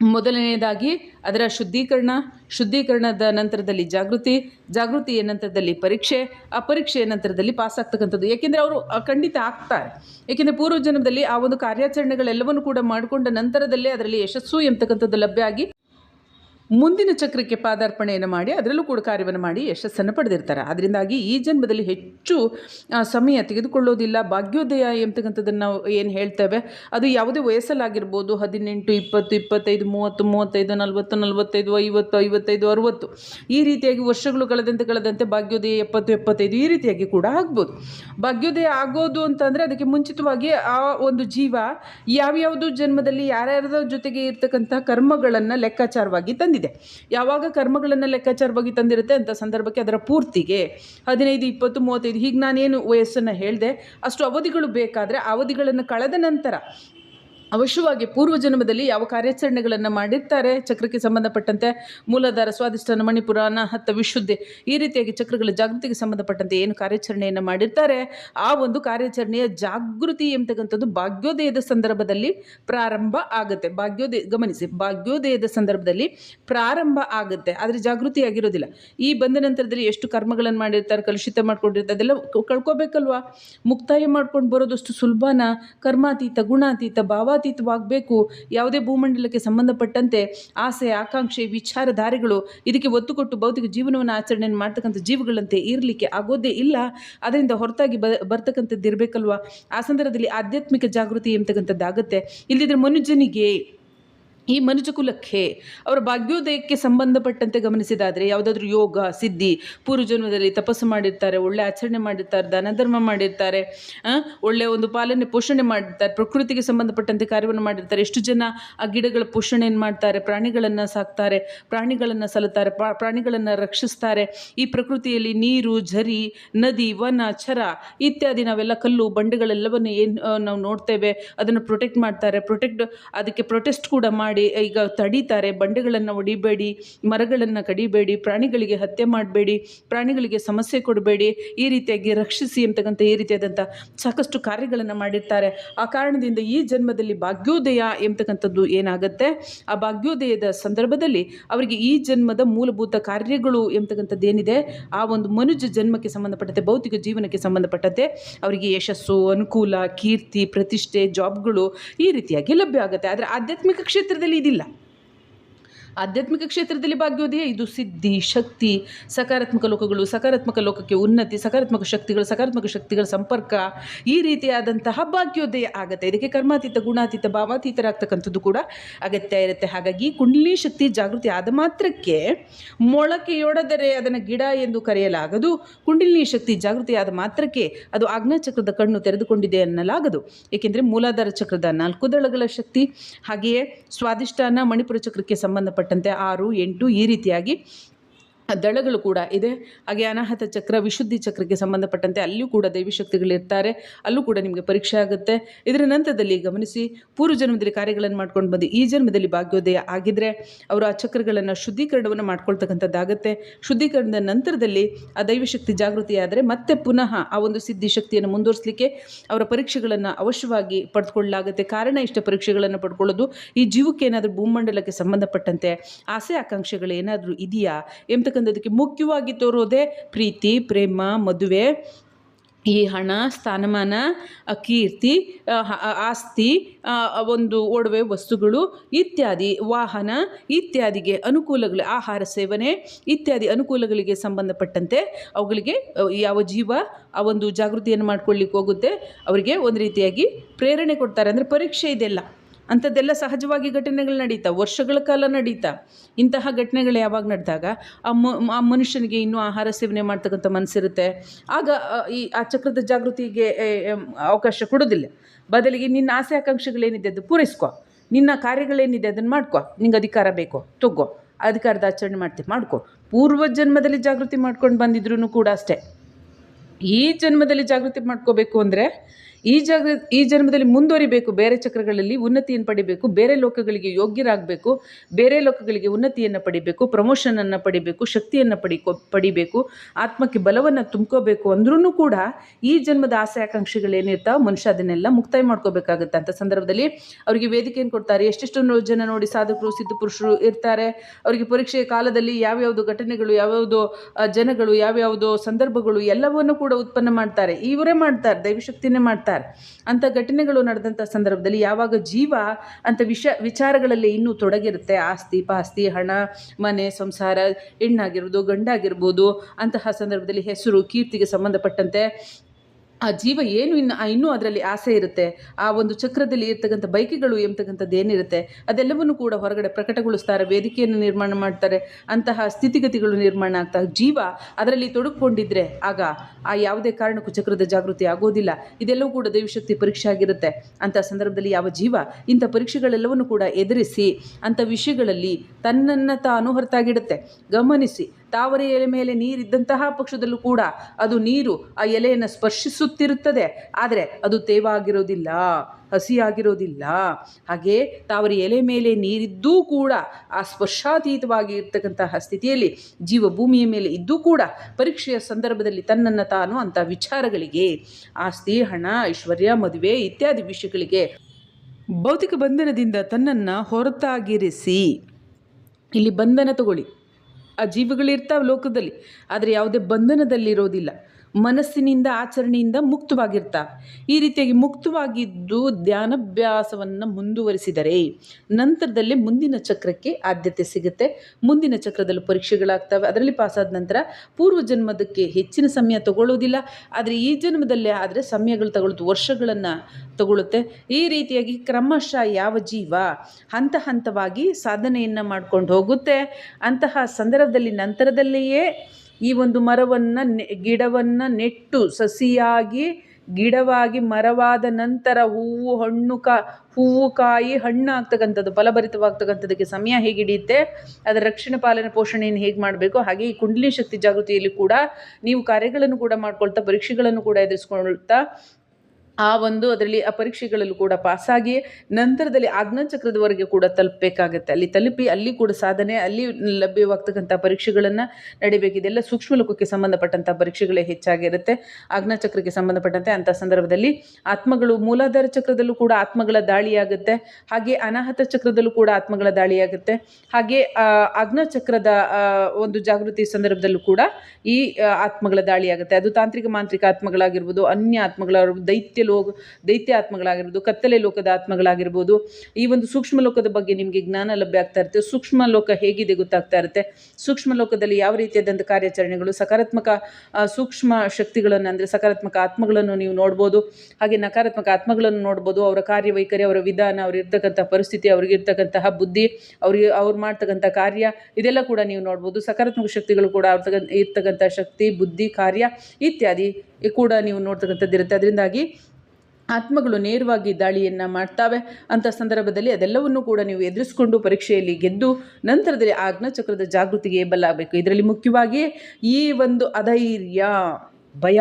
ಮೊದಲನೆಯದಾಗಿ ಅದರ ಶುದ್ಧೀಕರಣ, ಶುದ್ಧೀಕರಣದ ನಂತರದಲ್ಲಿ ಜಾಗೃತಿ, ಜಾಗೃತಿಯ ನಂತರದಲ್ಲಿ ಪರೀಕ್ಷೆ ಆ ಪರೀಕ್ಷೆಯ ನಂತರದಲ್ಲಿ ಪಾಸ್ ಆಗ್ತಕ್ಕಂಥದ್ದು ಏಕೆಂದರೆ ಅವರು ಖಂಡಿತ ಆಗ್ತಾರೆ. ಏಕೆಂದರೆ ಪೂರ್ವ ಜನ್ಮದಲ್ಲಿ ಆ ಒಂದು ಕಾರ್ಯಾಚರಣೆಗಳೆಲ್ಲವನ್ನು ಕೂಡ ಮಾಡಿಕೊಂಡ ನಂತರದಲ್ಲೇ ಅದರಲ್ಲಿ ಯಶಸ್ಸು ಎಂಬತಕ್ಕಂಥದ್ದು ಲಭ್ಯ ಆಗಿ ಮುಂದಿನ ಚಕ್ರಕ್ಕೆ ಪಾದಾರ್ಪಣೆಯನ್ನು ಮಾಡಿ, ಅದರಲ್ಲೂ ಕೂಡ ಕಾರ್ಯವನ್ನು ಮಾಡಿ ಯಶಸ್ಸನ್ನು ಪಡೆದಿರ್ತಾರೆ. ಅದರಿಂದಾಗಿ ಈ ಜನ್ಮದಲ್ಲಿ ಹೆಚ್ಚು ಸಮಯ ತೆಗೆದುಕೊಳ್ಳೋದಿಲ್ಲ. ಭಾಗ್ಯೋದಯ ಎಂಬತಕ್ಕಂಥದ್ದನ್ನು ನಾವು ಏನು ಹೇಳ್ತೇವೆ? ಅದು ಯಾವುದೇ ವಯಸ್ಸಲ್ಲಾಗಿರ್ಬೋದು, ಹದಿನೆಂಟು, ಇಪ್ಪತ್ತು, ಇಪ್ಪತ್ತೈದು, ಮೂವತ್ತು, ಮೂವತ್ತೈದು, ನಲವತ್ತು, ನಲವತ್ತೈದು, ಐವತ್ತು, ಐವತ್ತೈದು, ಅರುವತ್ತು ಈ ರೀತಿಯಾಗಿ ವರ್ಷಗಳು ಕಳೆದಂತೆ ಕಳೆದಂತೆ ಭಾಗ್ಯೋದಯ ಎಪ್ಪತ್ತು, ಎಪ್ಪತ್ತೈದು ಈ ರೀತಿಯಾಗಿ ಕೂಡ ಆಗ್ಬೋದು. ಭಾಗ್ಯೋದಯ ಆಗೋದು ಅಂತಂದರೆ ಅದಕ್ಕೆ ಮುಂಚಿತವಾಗಿ ಆ ಒಂದು ಜೀವ, ಯಾವ್ಯಾವುದು ಜನ್ಮದಲ್ಲಿ ಯಾರ್ಯಾರದ ಜೊತೆಗೆ ಇರ್ತಕ್ಕಂಥ ಕರ್ಮಗಳನ್ನು ಲೆಕ್ಕಾಚಾರವಾಗಿ ಬಂದಿದೆ. ಯಾವಾಗ ಕರ್ಮಗಳನ್ನು ಲೆಕ್ಕಾಚಾರವಾಗಿ ತಂದಿರುತ್ತೆ ಅಂಥ ಸಂದರ್ಭಕ್ಕೆ ಅದರ ಪೂರ್ತಿಗೆ ಹದಿನೈದು, ಇಪ್ಪತ್ತು, ಮೂವತ್ತೈದು, ಹೀಗೆ ನಾನೇನು ವಯಸ್ಸನ್ನು ಹೇಳಿದೆ, ಅಷ್ಟು ಅವಧಿಗಳು ಬೇಕಾದರೆ ಅವಧಿಗಳನ್ನು ಕಳೆದ ನಂತರ ಅವಶ್ಯವಾಗಿ ಪೂರ್ವ ಜನ್ಮದಲ್ಲಿ ಯಾವ ಕಾರ್ಯಾಚರಣೆಗಳನ್ನು ಮಾಡಿರ್ತಾರೆ? ಚಕ್ರಕ್ಕೆ ಸಂಬಂಧಪಟ್ಟಂತೆ ಮೂಲಾಧಾರ ಸ್ವಾದಿಷ್ಟಾನ ಮಣಿಪುರ, ಅನಾಹತ, ವಿಶುದ್ಧಿ ಈ ರೀತಿಯಾಗಿ ಚಕ್ರಗಳ ಜಾಗೃತಿಗೆ ಸಂಬಂಧಪಟ್ಟಂತೆ ಏನು ಕಾರ್ಯಾಚರಣೆಯನ್ನು ಮಾಡಿರ್ತಾರೆ? ಆ ಒಂದು ಕಾರ್ಯಾಚರಣೆಯ ಜಾಗೃತಿ ಎಂಬತಕ್ಕಂಥದ್ದು ಭಾಗ್ಯೋದಯದ ಸಂದರ್ಭದಲ್ಲಿ ಪ್ರಾರಂಭ ಆಗುತ್ತೆ. ಭಾಗ್ಯೋದಯ, ಗಮನಿಸಿ, ಭಾಗ್ಯೋದಯದ ಸಂದರ್ಭದಲ್ಲಿ ಪ್ರಾರಂಭ ಆಗುತ್ತೆ. ಆದರೆ ಜಾಗೃತಿ ಆಗಿರೋದಿಲ್ಲ. ಈ ಬಂದ ನಂತರದಲ್ಲಿ ಎಷ್ಟು ಕರ್ಮಗಳನ್ನು ಮಾಡಿರ್ತಾರೆ, ಕಲುಷಿತ ಮಾಡ್ಕೊಂಡಿರ್ತಾರೆ, ಅದೆಲ್ಲ ಕಳ್ಕೋಬೇಕಲ್ವಾ? ಮುಕ್ತಾಯ ಮಾಡ್ಕೊಂಡು ಬರೋದಷ್ಟು ಸುಲಭನ? ಕರ್ಮಾತೀತ, ಗುಣಾತೀತ ಭಾವಾತೀತವಾಗಬೇಕು ಯಾವುದೇ ಭೂಮಂಡಲಕ್ಕೆ ಸಂಬಂಧಪಟ್ಟಂತೆ ಆಸೆ, ಆಕಾಂಕ್ಷೆ, ವಿಚಾರಧಾರೆಗಳು ಇದಕ್ಕೆ ಒತ್ತು ಕೊಟ್ಟು ಭೌತಿಕ ಜೀವನವನ್ನು ಆಚರಣೆ ಮಾಡ್ತಕ್ಕಂಥ ಜೀವಗಳಂತೆ ಇರಲಿಕ್ಕೆ ಆಗೋದೇ ಇಲ್ಲ. ಅದರಿಂದ ಹೊರತಾಗಿ ಬ ಬರ್ತಕ್ಕಂಥದ್ದು ಇರಬೇಕಲ್ವಾ ಆ ಸಂದರ್ಭದಲ್ಲಿ ಆಧ್ಯಾತ್ಮಿಕ ಜಾಗೃತಿ ಎಂಬತಕ್ಕಂಥದ್ದಾಗುತ್ತೆ ಇಲ್ಲದಿದ್ದರೆ ಮನುಜನಿಗೆ ಈ ಮನುಜಕುಲಕ್ಕೆ ಅವರ ಭಾಗ್ಯೋದಯಕ್ಕೆ ಸಂಬಂಧಪಟ್ಟಂತೆ ಗಮನಿಸಿದಾದರೆ ಯಾವುದಾದ್ರೂ ಯೋಗ, ಸಿದ್ಧಿ, ಪೂರ್ವಜನ್ಮದಲ್ಲಿ ತಪಸ್ಸು ಮಾಡಿರ್ತಾರೆ, ಒಳ್ಳೆ ಆಚರಣೆ ಮಾಡಿರ್ತಾರೆ, ದಾನ ಧರ್ಮ ಮಾಡಿರ್ತಾರೆ ಒಳ್ಳೆಯ ಒಂದು ಪಾಲನೆ, ಪೋಷಣೆ ಮಾಡಿರ್ತಾರೆ ಪ್ರಕೃತಿಗೆ ಸಂಬಂಧಪಟ್ಟಂತೆ ಕಾರ್ಯವನ್ನು ಮಾಡಿರ್ತಾರೆ. ಎಷ್ಟು ಜನ ಆ ಗಿಡಗಳ ಪೋಷಣೆಯನ್ನು ಮಾಡ್ತಾರೆ, ಪ್ರಾಣಿಗಳನ್ನು ಸಾಕ್ತಾರೆ, ಪ್ರಾಣಿಗಳನ್ನು ಸಲುತ್ತಾರೆ ಪ್ರಾ- ಪ್ರಾಣಿಗಳನ್ನು ರಕ್ಷಿಸ್ತಾರೆ. ಈ ಪ್ರಕೃತಿಯಲ್ಲಿ ನೀರು ಝರಿ ನದಿ, ವನ ಚರ ಇತ್ಯಾದಿ ನಾವೆಲ್ಲ ಕಲ್ಲು, ಬಂಡೆಗಳೆಲ್ಲವನ್ನು ಏನು ನಾವು ನೋಡ್ತೇವೆ. ಅದನ್ನು ಪ್ರೊಟೆಕ್ಟ್ ಮಾಡ್ತಾರೆ. ಪ್ರೊಟೆಕ್ಟ್ ಅದಕ್ಕೆ ಪ್ರೊಟೆಸ್ಟ್ ಕೂಡ ಮಾಡಿ. ಈಗ ತಡೀತಾರೆ, ಬಂಡೆಗಳನ್ನು ಒಡಿಬೇಡಿ, ಮರಗಳನ್ನು ಕಡಿಬೇಡಿ, ಪ್ರಾಣಿಗಳಿಗೆ ಹತ್ಯೆ ಮಾಡಬೇಡಿ, ಪ್ರಾಣಿಗಳಿಗೆ ಸಮಸ್ಯೆ ಕೊಡಬೇಡಿ, ಈ ರೀತಿಯಾಗಿ ರಕ್ಷಿಸಿ ಅಂತಕ್ಕಂಥ ಈ ರೀತಿಯಾದಂಥ ಸಾಕಷ್ಟು ಕಾರ್ಯಗಳನ್ನು ಮಾಡಿರ್ತಾರೆ. ಆ ಕಾರಣದಿಂದ ಈ ಜನ್ಮದಲ್ಲಿ ಭಾಗ್ಯೋದಯ ಎಂಬತಕ್ಕಂಥದ್ದು ಏನಾಗುತ್ತೆ? ಆ ಭಾಗ್ಯೋದಯದ ಸಂದರ್ಭದಲ್ಲಿ ಅವರಿಗೆ ಈ ಜನ್ಮದ ಮೂಲಭೂತ ಕಾರ್ಯಗಳು ಎಂಬತಕ್ಕಂಥದ್ದು ಏನಿದೆ? ಆ ಒಂದು ಮನುಜ ಜನ್ಮಕ್ಕೆ ಸಂಬಂಧಪಟ್ಟಂತೆ, ಭೌತಿಕ ಜೀವನಕ್ಕೆ ಸಂಬಂಧಪಟ್ಟಂತೆ ಅವರಿಗೆ ಯಶಸ್ಸು, ಅನುಕೂಲ, ಕೀರ್ತಿ, ಪ್ರತಿಷ್ಠೆ, ಜಾಬ್ಗಳು ಈ ರೀತಿಯಾಗಿ ಲಭ್ಯ ಆಗುತ್ತೆ. ಆದರೆ ಆಧ್ಯಾತ್ಮಿಕ ಕ್ಷೇತ್ರದಲ್ಲಿ ಇದಿಲ್ಲ. ಆಧ್ಯಾತ್ಮಿಕ ಕ್ಷೇತ್ರದಲ್ಲಿ ಭಾಗ್ಯೋದಯ, ಇದು ಸಿದ್ಧಿ, ಶಕ್ತಿ, ಸಕಾರಾತ್ಮಕ ಲೋಕಗಳು, ಸಕಾರಾತ್ಮಕ ಲೋಕಕ್ಕೆ ಉನ್ನತಿ, ಸಕಾರಾತ್ಮಕ ಶಕ್ತಿಗಳು, ಸಕಾರಾತ್ಮಕ ಶಕ್ತಿಗಳ ಸಂಪರ್ಕ ಈ ರೀತಿಯಾದಂತಹ ಭಾಗ್ಯೋದಯ ಆಗುತ್ತೆ. ಇದಕ್ಕೆ ಕರ್ಮಾತೀತ, ಗುಣಾತೀತ, ಭಾವಾತೀತರಾಗ್ತಕ್ಕಂಥದ್ದು ಕೂಡ ಅಗತ್ಯ ಇರುತ್ತೆ. ಹಾಗಾಗಿ ಕುಂಡಲಿ ಶಕ್ತಿ ಜಾಗೃತಿ ಆದ ಮಾತ್ರಕ್ಕೆ ಮೊಳಕೆಯೊಡೆದರೆ ಅದನ್ನು ಗಿಡ ಎಂದು ಕರೆಯಲಾಗದು. ಕುಂಡಲಿನಿ ಶಕ್ತಿ ಜಾಗೃತಿ ಆದ ಮಾತ್ರಕ್ಕೆ ಅದು ಚಕ್ರದ ಕಣ್ಣು ತೆರೆದುಕೊಂಡಿದೆ ಅನ್ನಲಾಗದು. ಏಕೆಂದರೆ ಮೂಲಾಧಾರ ಚಕ್ರದ ನಾಲ್ಕು ದಳಗಳ ಶಕ್ತಿ, ಹಾಗೆಯೇ ಸ್ವಾದಿಷ್ಟಾನ ಮಣಿಪುರ ಚಕ್ರಕ್ಕೆ ಸಂಬಂಧಪಟ್ಟಂತೆ ಆರು ಎಂಟು ಈ ರೀತಿಯಾಗಿ ದಳಗಳು ಕೂಡ ಇದೆ. ಹಾಗೆ ಅನಾಹತ ಚಕ್ರ, ವಿಶುದ್ಧಿ ಚಕ್ರಕ್ಕೆ ಸಂಬಂಧಪಟ್ಟಂತೆ ಅಲ್ಲಿಯೂ ಕೂಡ ದೈವಿ ಶಕ್ತಿಗಳಿರ್ತಾರೆ ಅಲ್ಲೂ ಕೂಡ ನಿಮಗೆ ಪರೀಕ್ಷೆ ಆಗುತ್ತೆ. ಇದರ ನಂತರದಲ್ಲಿ ಗಮನಿಸಿ, ಪೂರ್ವ ಜನ್ಮದಲ್ಲಿ ಕಾರ್ಯಗಳನ್ನು ಮಾಡ್ಕೊಂಡು ಬಂದು, ಈ ಜನ್ಮದಲ್ಲಿ ಭಾಗ್ಯೋದಯ ಆಗಿದ್ದರೆ ಅವರು ಆ ಚಕ್ರಗಳನ್ನು ಶುದ್ಧೀಕರಣವನ್ನು ಮಾಡ್ಕೊಳ್ತಕ್ಕಂಥದ್ದಾಗುತ್ತೆ. ಶುದ್ಧೀಕರಣದ ನಂತರದಲ್ಲಿ ಆ ದೈವಶಕ್ತಿ ಜಾಗೃತಿ ಆದರೆ ಮತ್ತೆ ಪುನಃ ಆ ಒಂದು ಸಿದ್ಧಿ ಶಕ್ತಿಯನ್ನು ಮುಂದುವರಿಸಲಿಕ್ಕೆ ಅವರ ಪರೀಕ್ಷೆಗಳನ್ನು ಅವಶ್ಯವಾಗಿ ಪಡೆದುಕೊಳ್ಳಲಾಗುತ್ತೆ. ಕಾರಣ ಇಷ್ಟ ಪರೀಕ್ಷೆಗಳನ್ನು ಪಡ್ಕೊಳ್ಳೋದು, ಈ ಜೀವಕ್ಕೆ ಏನಾದರೂ ಭೂಮಂಡಲಕ್ಕೆ ಸಂಬಂಧಪಟ್ಟಂತೆ ಆಸೆ, ಆಕಾಂಕ್ಷೆಗಳು ಏನಾದರೂ ಇದೆಯಾ? ಎಂಬತಕ್ಕಂಥದ್ದಕ್ಕೆ ಮುಖ್ಯವಾಗಿ ತೋರೋದೇ ಪ್ರೀತಿ, ಪ್ರೇಮ, ಮದುವೆ, ಈ ಹಣ, ಸ್ಥಾನಮಾನ, ಕೀರ್ತಿ ಆಸ್ತಿ ಒಂದು ಒಡವೆ ವಸ್ತುಗಳು ಇತ್ಯಾದಿ, ವಾಹನ ಇತ್ಯಾದಿಗೆ ಅನುಕೂಲಗಳು, ಆಹಾರ ಸೇವನೆ ಇತ್ಯಾದಿ ಅನುಕೂಲಗಳಿಗೆ ಸಂಬಂಧಪಟ್ಟಂತೆ ಅವುಗಳಿಗೆ ಯಾವ ಜೀವ, ಆ ಒಂದು ಜಾಗೃತಿಯನ್ನು ಮಾಡ್ಕೊಳ್ಳಿಕ್ಕೆ ಹೋಗುತ್ತೆ, ಅವರಿಗೆ ಒಂದು ರೀತಿಯಾಗಿ ಪ್ರೇರಣೆ ಕೊಡ್ತಾರೆ. ಅಂದರೆ ಪರೀಕ್ಷೆ ಇದೆಲ್ಲ. ಅಂಥದ್ದೆಲ್ಲ ಸಹಜವಾಗಿ ಘಟನೆಗಳು ನಡೀತಾ, ವರ್ಷಗಳ ಕಾಲ ನಡೀತಾ, ಇಂತಹ ಘಟನೆಗಳು ಯಾವಾಗ ನಡೆದಾಗ ಆ ಮ, ಆ ಮನುಷ್ಯನಿಗೆ ಇನ್ನೂ ಆಹಾರ ಸೇವನೆ ಮಾಡ್ತಕ್ಕಂಥ ಮನಸ್ಸಿರುತ್ತೆ. ಆಗ ಈ, ಆ ಚಕ್ರದ ಜಾಗೃತಿಗೆ ಅವಕಾಶ ಕೊಡೋದಿಲ್ಲ. ಬದಲಿಗೆ ನಿನ್ನ ಆಸೆ ಆಕಾಂಕ್ಷೆಗಳೇನಿದೆ ಅದು ಪೂರೈಸ್ಕೊ. ನಿನ್ನ ಕಾರ್ಯಗಳೇನಿದೆ ಅದನ್ನು ಮಾಡ್ಕೊ. ನಿಂಗೆ ಅಧಿಕಾರ ಬೇಕೋ, ತಗೋ. ಅಧಿಕಾರದ ಆಚರಣೆ ಮಾಡ್ತೀವಿ ಮಾಡ್ಕೊ. ಪೂರ್ವ ಜನ್ಮದಲ್ಲಿ ಜಾಗೃತಿ ಮಾಡ್ಕೊಂಡು ಬಂದಿದ್ರು ಕೂಡ ಅಷ್ಟೇ. ಈ ಜನ್ಮದಲ್ಲಿ ಜಾಗೃತಿ ಮಾಡ್ಕೋಬೇಕು ಅಂದರೆ ಈ ಜಾಗ, ಈ ಜನ್ಮದಲ್ಲಿ ಮುಂದುವರಿಬೇಕು, ಬೇರೆ ಚಕ್ರಗಳಲ್ಲಿ ಉನ್ನತಿಯನ್ನು ಪಡಿಬೇಕು, ಬೇರೆ ಲೋಕಗಳಿಗೆ ಯೋಗ್ಯರಾಗಬೇಕು, ಬೇರೆ ಲೋಕಗಳಿಗೆ ಉನ್ನತಿಯನ್ನು ಪಡಿಬೇಕು, ಪ್ರಮೋಷನನ್ನು ಪಡಿಬೇಕು, ಶಕ್ತಿಯನ್ನು ಪಡಿಕೊ ಪಡಿಬೇಕು, ಆತ್ಮಕ್ಕೆ ಬಲವನ್ನು ತುಂಬ್ಕೋಬೇಕು ಅಂದ್ರೂ ಕೂಡ ಈ ಜನ್ಮದ ಆಸೆ ಆಕಾಂಕ್ಷೆಗಳೇನಿರ್ತಾವೆ ಮನುಷ್ಯ ಅದನ್ನೆಲ್ಲ ಮುಕ್ತಾಯ ಮಾಡ್ಕೋಬೇಕಾಗುತ್ತೆ. ಅಂತ ಸಂದರ್ಭದಲ್ಲಿ ಅವರಿಗೆ ವೇದಿಕೆಯನ್ನು ಕೊಡ್ತಾರೆ. ಎಷ್ಟೆಷ್ಟು ಜನ ನೋಡಿ ಸಾಧಕರು ಸಿದ್ಧಪುರುಷರು ಇರ್ತಾರೆ. ಅವರಿಗೆ ಪರೀಕ್ಷೆಯ ಕಾಲದಲ್ಲಿ ಯಾವ್ಯಾವುದು ಘಟನೆಗಳು, ಯಾವ್ಯಾವುದು ಜನಗಳು, ಯಾವ್ಯಾವುದೋ ಸಂದರ್ಭಗಳು ಎಲ್ಲವನ್ನು ಕೂಡ ಉತ್ಪನ್ನ ಮಾಡ್ತಾರೆ. ಇವರೇ ಮಾಡ್ತಾರೆ ದೈವಶಕ್ತಿನೇ ಮಾಡ್ತಾರೆ. ಅಂಥ ಘಟನೆಗಳು ನಡೆದಂಥ ಸಂದರ್ಭದಲ್ಲಿ ಯಾವಾಗ ಜೀವ ಅಂಥ ವಿಷ ವಿಚಾರಗಳಲ್ಲಿ ಇನ್ನೂ ತೊಡಗಿರುತ್ತೆ, ಆಸ್ತಿ, ಪಾಸ್ತಿ, ಹಣ, ಮನೆ, ಸಂಸಾರ, ಹೆಣ್ಣಾಗಿರ್ಬೋದು, ಗಂಡಾಗಿರ್ಬೋದು ಅಂತಹ ಸಂದರ್ಭದಲ್ಲಿ ಹೆಸರು, ಕೀರ್ತಿಗೆ ಸಂಬಂಧಪಟ್ಟಂತೆ ಆ ಜೀವ ಏನು ಇನ್ನು ಇನ್ನೂ ಅದರಲ್ಲಿ ಆಸೆ ಇರುತ್ತೆ. ಆ ಒಂದು ಚಕ್ರದಲ್ಲಿ ಇರ್ತಕ್ಕಂಥ ಬೈಕಿಗಳು ಎಂಬತಕ್ಕಂಥದ್ದು ಏನಿರುತ್ತೆ, ಅದೆಲ್ಲವನ್ನು ಕೂಡ ಹೊರಗಡೆ ಪ್ರಕಟಗೊಳಿಸ್ತಾರೆ, ವೇದಿಕೆಯನ್ನು ನಿರ್ಮಾಣ ಮಾಡ್ತಾರೆ, ಅಂತಹ ಸ್ಥಿತಿಗತಿಗಳು ನಿರ್ಮಾಣ ಆಗ್ತಾ, ಜೀವ ಅದರಲ್ಲಿ ತೊಡಗಿಕೊಂಡಿದ್ರೆ ಆಗ ಆ ಯಾವುದೇ ಕಾರಣಕ್ಕೂ ಚಕ್ರದ ಜಾಗೃತಿ ಆಗೋದಿಲ್ಲ. ಇದೆಲ್ಲವೂ ಕೂಡ ದೈವಶಕ್ತಿ ಪರೀಕ್ಷೆ ಆಗಿರುತ್ತೆ. ಅಂಥ ಸಂದರ್ಭದಲ್ಲಿ ಯಾವ ಜೀವ ಇಂಥ ಪರೀಕ್ಷೆಗಳೆಲ್ಲವನ್ನು ಕೂಡ ಎದುರಿಸಿ, ಅಂಥ ವಿಷಯಗಳಲ್ಲಿ ತನ್ನನ್ನು ತಾನು ಹೊರತಾಗಿಡುತ್ತೆ. ಗಮನಿಸಿ ತಾವರೆ ಎಲೆ ಮೇಲೆ ನೀರಿದ್ದಂತಹ ಪಕ್ಷದಲ್ಲೂ ಕೂಡ ಅದು ನೀರು ಆ ಎಲೆಯನ್ನು ಸ್ಪರ್ಶಿಸುತ್ತಿರುತ್ತದೆ. ಆದರೆ ಅದು ತೇವಾಗಿರೋದಿಲ್ಲ, ಹಸಿಯಾಗಿರೋದಿಲ್ಲ. ಹಾಗೆ ತಾವರೆ ಎಲೆ ಮೇಲೆ ನೀರಿದ್ದೂ ಕೂಡ ಆ ಸ್ಪರ್ಶಾತೀತವಾಗಿ ಇರ್ತಕ್ಕಂತಹ ಸ್ಥಿತಿಯಲ್ಲಿ ಜೀವ ಭೂಮಿಯ ಮೇಲೆ ಇದ್ದೂ ಕೂಡ ಪರೀಕ್ಷೆಯ ಸಂದರ್ಭದಲ್ಲಿ ತನ್ನನ್ನು ತಾನು ಅಂತ ವಿಚಾರಗಳಿಗೆ ಆಸ್ತಿ, ಹಣ, ಐಶ್ವರ್ಯ, ಮದುವೆ ಇತ್ಯಾದಿ ವಿಷಯಗಳಿಗೆ ಭೌತಿಕ ಬಂಧನದಿಂದ ತನ್ನನ್ನು ಹೊರತಾಗಿರಿಸಿ ಇಲ್ಲಿ ಬಂಧನ ತಗೊಳ್ಳಿ. ಆ ಜೀವಿಗಳಿರ್ತಾವೆ ಲೋಕದಲ್ಲಿ. ಆದರೆ ಯಾವುದೇ ಬಂಧನದಲ್ಲಿರೋದಿಲ್ಲ. ಮನಸ್ಸಿನಿಂದ, ಆಚರಣೆಯಿಂದ ಮುಕ್ತವಾಗಿರ್ತಾ ಈ ರೀತಿಯಾಗಿ ಮುಕ್ತವಾಗಿದ್ದು ಧ್ಯಾನಾಭ್ಯಾಸವನ್ನು ಮುಂದುವರಿಸಿದರೆ ನಂತರದಲ್ಲಿ ಮುಂದಿನ ಚಕ್ರಕ್ಕೆ ಆದ್ಯತೆ ಸಿಗುತ್ತೆ. ಮುಂದಿನ ಚಕ್ರದಲ್ಲಿ ಪರೀಕ್ಷೆಗಳಾಗ್ತವೆ. ಅದರಲ್ಲಿ ಪಾಸಾದ ನಂತರ ಪೂರ್ವ ಜನ್ಮದಕ್ಕೆ ಹೆಚ್ಚಿನ ಸಮಯ ತಗೊಳ್ಳೋದಿಲ್ಲ ಆದರೆ ಈ ಜನ್ಮದಲ್ಲೇ ಆದರೆ ಸಮಯಗಳು ತಗೊಳ್ತು ವರ್ಷಗಳನ್ನು ತಗೊಳ್ಳುತ್ತೆ. ಈ ರೀತಿಯಾಗಿ ಕ್ರಮಶಃ ಯಾವ ಜೀವ ಹಂತ ಹಂತವಾಗಿ ಸಾಧನೆಯನ್ನು ಮಾಡ್ಕೊಂಡು ಹೋಗುತ್ತೆ. ಅಂತಹ ಸಂದರ್ಭದಲ್ಲಿ ನಂತರದಲ್ಲಿಯೇ ಈ ಒಂದು ಮರವನ್ನು ನೆ, ಗಿಡವನ್ನು ನೆಟ್ಟು ಸಸಿಯಾಗಿ, ಗಿಡವಾಗಿ ಮರವಾದ ನಂತರ ಹೂವು, ಹಣ್ಣು ಕಾ, ಹೂವು ಕಾಯಿ ಹಣ್ಣು ಆಗ್ತಕ್ಕಂಥದ್ದು ಫಲಭರಿತವಾಗ್ತಕ್ಕಂಥದ್ದಕ್ಕೆ ಸಮಯ ಹೇಗೆ ಹಿಡಿಯುತ್ತೆ, ಅದರ ರಕ್ಷಣೆ ಪಾಲನೆ ಪೋಷಣೆಯನ್ನು ಹೇಗೆ ಮಾಡಬೇಕು, ಹಾಗೆ ಈ ಕುಂಡಲಿ ಶಕ್ತಿ ಜಾಗೃತಿಯಲ್ಲಿ ಕೂಡ ನೀವು ಕಾರ್ಯಗಳನ್ನು ಕೂಡ ಮಾಡ್ಕೊಳ್ತಾ, ಪರೀಕ್ಷೆಗಳನ್ನು ಕೂಡ ಎದುರಿಸ್ಕೊಳ್ತಾ ಆ ಒಂದು ಅದರಲ್ಲಿ ಆ ಪರೀಕ್ಷೆಗಳಲ್ಲೂ ಕೂಡ ಪಾಸಾಗಿ ನಂತರದಲ್ಲಿ ಆಜ್ಞಾಚಕ್ರದವರೆಗೆ ಕೂಡ ತಲುಪಬೇಕಾಗತ್ತೆ. ಅಲ್ಲಿ ತಲುಪಿ, ಅಲ್ಲಿ ಕೂಡ ಸಾಧನೆ, ಅಲ್ಲಿ ಲಭ್ಯವಾಗ್ತಕ್ಕಂಥ ಪರೀಕ್ಷೆಗಳನ್ನು ನಡೀಬೇಕಿದೆ ಎಲ್ಲ ಸೂಕ್ಷ್ಮ ಲೋಕಕ್ಕೆ ಸಂಬಂಧಪಟ್ಟಂಥ ಪರೀಕ್ಷೆಗಳೇ ಹೆಚ್ಚಾಗಿರುತ್ತೆ. ಆಜ್ಞಾಚಕ್ರಕ್ಕೆ ಸಂಬಂಧಪಟ್ಟಂತೆ ಅಂಥ ಸಂದರ್ಭದಲ್ಲಿ ಆತ್ಮಗಳು ಮೂಲಾಧಾರ ಚಕ್ರದಲ್ಲೂ ಕೂಡ ಆತ್ಮಗಳ ದಾಳಿಯಾಗುತ್ತೆ. ಹಾಗೆ ಅನಾಹತ ಚಕ್ರದಲ್ಲೂ ಕೂಡ ಆತ್ಮಗಳ ದಾಳಿಯಾಗುತ್ತೆ. ಹಾಗೆ ಆಜ್ಞಾಚಕ್ರದ ಒಂದು ಜಾಗೃತಿ ಸಂದರ್ಭದಲ್ಲೂ ಕೂಡ ಈ ಆತ್ಮಗಳ ದಾಳಿಯಾಗುತ್ತೆ. ಅದು ತಾಂತ್ರಿಕ, ಮಾಂತ್ರಿಕ ಆತ್ಮಗಳಾಗಿರ್ಬೋದು, ಅನ್ಯ ಆತ್ಮಗಳ ದೈತ್ಯ ಲೋಕ, ದೈತ್ಯ ಆತ್ಮಗಳಾಗಿರ್ಬೋದು, ಕತ್ತಲೆ ಲೋಕದ ಆತ್ಮಗಳಾಗಿರ್ಬೋದು, ಈ ಒಂದು ಸೂಕ್ಷ್ಮ ಲೋಕದ ಬಗ್ಗೆ ನಿಮಗೆ ಜ್ಞಾನ ಲಭ್ಯ ಆಗ್ತಾ ಇರುತ್ತೆ. ಸೂಕ್ಷ್ಮ ಲೋಕ ಹೇಗಿದೆ ಗೊತ್ತಾಗ್ತಾ ಇರುತ್ತೆ. ಸೂಕ್ಷ್ಮ ಲೋಕದಲ್ಲಿ ಯಾವ ರೀತಿಯಾದಂಥ ಕಾರ್ಯಾಚರಣೆಗಳು, ಸಕಾರಾತ್ಮಕ ಸೂಕ್ಷ್ಮ ಶಕ್ತಿಗಳನ್ನು ಅಂದರೆ ಸಕಾರಾತ್ಮಕ ಆತ್ಮಗಳನ್ನು ನೀವು ನೋಡ್ಬೋದು, ಹಾಗೆ ನಕಾರಾತ್ಮಕ ಆತ್ಮಗಳನ್ನು ನೋಡ್ಬೋದು, ಅವರ ಕಾರ್ಯವೈಖರಿ, ಅವರ ವಿಧಾನ, ಅವ್ರು ಇರ್ತಕ್ಕಂಥ ಪರಿಸ್ಥಿತಿ, ಅವ್ರಿಗೆ ಇರ್ತಕ್ಕಂತಹ ಬುದ್ಧಿ, ಅವ್ರಿಗೆ ಅವ್ರು ಮಾಡ್ತಕ್ಕಂಥ ಕಾರ್ಯ, ಇದೆಲ್ಲ ಕೂಡ ನೀವು ನೋಡ್ಬೋದು. ಸಕಾರಾತ್ಮಕ ಶಕ್ತಿಗಳು ಕೂಡ ಅವ್ರ ಇರ್ತಕ್ಕಂಥ ಶಕ್ತಿ, ಬುದ್ಧಿ, ಕಾರ್ಯ ಇತ್ಯಾದಿ ಕೂಡ ನೀವು ನೋಡ್ತಕ್ಕಂಥದ್ದು ಇರುತ್ತೆ ಅದರಿಂದಾಗಿ ಆತ್ಮಗಳು ನೇರವಾಗಿ ದಾಳಿಯನ್ನು ಮಾಡ್ತಾವೆ. ಅಂಥ ಸಂದರ್ಭದಲ್ಲಿ ಅದೆಲ್ಲವನ್ನು ಕೂಡ ನೀವು ಎದುರಿಸ್ಕೊಂಡು ಪರೀಕ್ಷೆಯಲ್ಲಿ ಗೆದ್ದು ನಂತರದಲ್ಲಿ ಆಜ್ಞಾಚಕ್ರದ ಜಾಗೃತಿಗೆ ಬಲ್ಲಾಗಬೇಕು ಇದರಲ್ಲಿ ಮುಖ್ಯವಾಗಿ ಈ ಒಂದು ಅಧೈರ್ಯ, ಭಯ